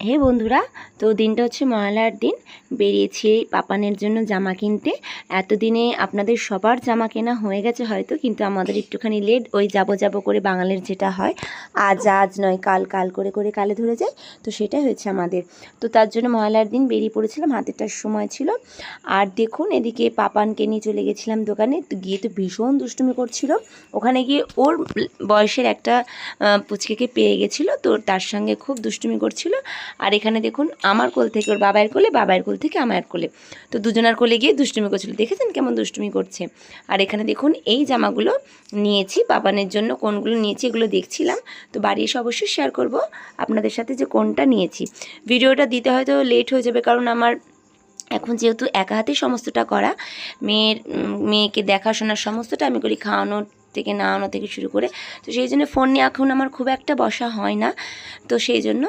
হে বন্ধুরা, তো দিনটা হচ্ছে মহালয়ার দিন। বেরিয়েছি পাপানের জন্য জামা কিনতে। এতদিনে আপনাদের সবার জামা কেনা হয়ে গেছে হয়তো, কিন্তু আমাদের একটুখানি লেট ওই যাব যাব করে বাঙালির যেটা হয়, আজ আজ নয়, কাল কাল করে করে কালে ধরে যায়। তো সেটাই হয়েছে আমাদের। তো তার জন্য মহালয়ার দিন বেরিয়ে পড়েছিলাম, হাতেরটার সময় ছিল। আর দেখুন এদিকে পাপানকে নিয়ে চলে গেছিলাম দোকানে, তো গিয়ে তো ভীষণ দুষ্টুমি করছিল। ওখানে গিয়ে ওর বয়সের একটা পুচকেকে পেয়ে গেছিল, তো তার সঙ্গে খুব দুষ্টুমি করছিল। আর এখানে দেখুন, আমার কোল থেকে ওর বাবার কোলে, বাবার কোল থেকে আমার কোলে। তো দুজনার কোলে গিয়ে দুষ্টুমি করছিল। দেখেছেন কেমন দুষ্টুমি করছে? আর এখানে দেখুন, এই জামাগুলো নিয়েছি, বাবানের জন্য কোনগুলো নিয়েছি এগুলো দেখছিলাম। তো বাড়ি এসে অবশ্যই শেয়ার করব আপনাদের সাথে যে কোনটা নিয়েছি। ভিডিওটা দিতে হয়তো লেট হয়ে যাবে কারণ আমার এখন যেহেতু একা হাতে সমস্তটা করা, মেয়ের মেয়েকে দেখাশোনার সমস্তটা আমি করি, খাওয়ানোর থেকে নাওয়ানো থেকে শুরু করে। তো সেই জন্য ফোন নিয়ে এখন আমার খুব একটা বসা হয় না। তো সেই জন্য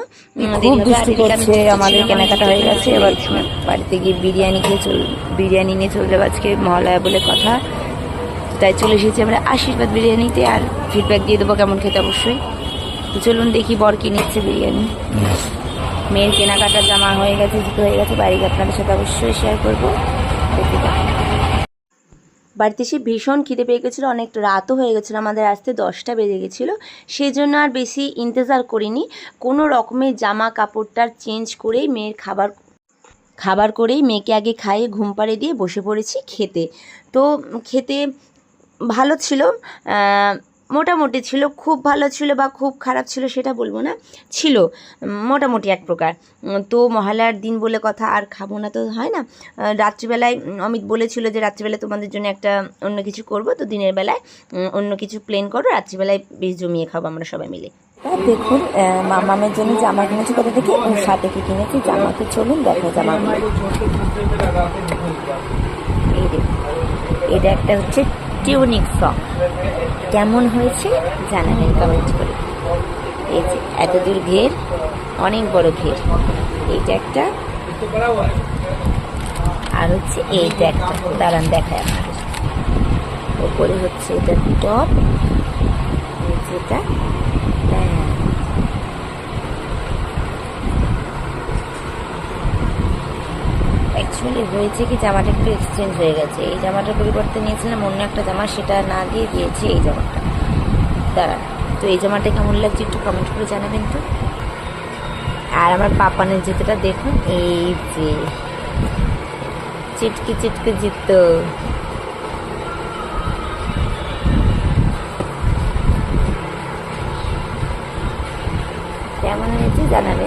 আমাদের কেনাকাটা হয়ে গেছে এবার বাড়িতে গিয়ে বিরিয়ানি খেয়ে চল বিরিয়ানি নিয়ে চলে যাব আজকে মহালয়া বলে কথা। তাই চলে এসেছি আমরা আশীর্বাদ বিরিয়ানিতে আর ফিডব্যাক দিয়ে দেবো কেমন খেতে অবশ্যই। তো চলুন দেখি বর কি নিচ্ছে বিরিয়ানি। মেয়ের কেনাকাটা জামা হয়ে গেছে জুতো হয়ে গেছে বাড়ি গিয়ে আপনাদের সাথে অবশ্যই শেয়ার করব। বাড়িতে এসে ভীষণ খিদে পেয়ে গেছিল, অনেক রাতও হয়ে গেছিল, আমাদের আসতে দশটা বেজে গেছিল। সেই জন্য আর বেশি ইন্তজার করিনি, কোনো রকমের জামা কাপড়টার চেঞ্জ করেই মেয়ের খাবার খাবার করেই মেয়েকে আগে খাইয়ে ঘুম পাড়ে দিয়ে বসে পড়েছি খেতে। তো খেতে ভালো ছিল মোটামুটি ছিল খুব ভালো ছিল বা খুব খারাপ ছিল সেটা বলব না ছিল মোটামুটি এক প্রকার। তো মহালয়ার দিন বলে কথা আর খাব না তো হয় না। রাত্রিবেলায় অমিত বলেছিল যে রাত্রিবেলায় তোমাদের জন্য একটা অন্য কিছু করব তো দিনের বেলায় অন্য কিছু প্লেন করো রাত্রিবেলায় বেশ জমিয়ে খাব আমরা সবাই মিলে। দেখুন মামামের জন্য জামা কিনেছি কোথা থেকে? ওর সাথে কি কিনেছি? জামাকে চলুন দেখো দেখুন এটা একটা হচ্ছে টিউনিক ফ্রক কেমন হয়েছে জানাবেন কমেন্ট করে। এই যে এতদূর ঘের, অনেক বড় ঘের। এইটা একটা। আর হচ্ছে এইটা একটা। দাঁড়ান দেখায় আপনাদের। ওপরে হচ্ছে এটা টপ যেটা হ্যাঁ। অ্যাকচুয়ালি হয়েছে কি, জামাটা একটু এক্সচেঞ্জ হয়ে গেছে। এই জামাটার পরিবর্তে নিয়েছিলাম, অন্য একটা জামা, সেটা না দিয়ে দিয়েছি এই জামাটা। দাঁড়া তো এই জামাটা কেমন লাগছে একটু কমেন্ট করে জানাবেন তো। আর আমার পাপানের জুতোটা দেখুন, এই যে চিটকে চিটকে জুতো। কেমন হয়েছে জানাবেন?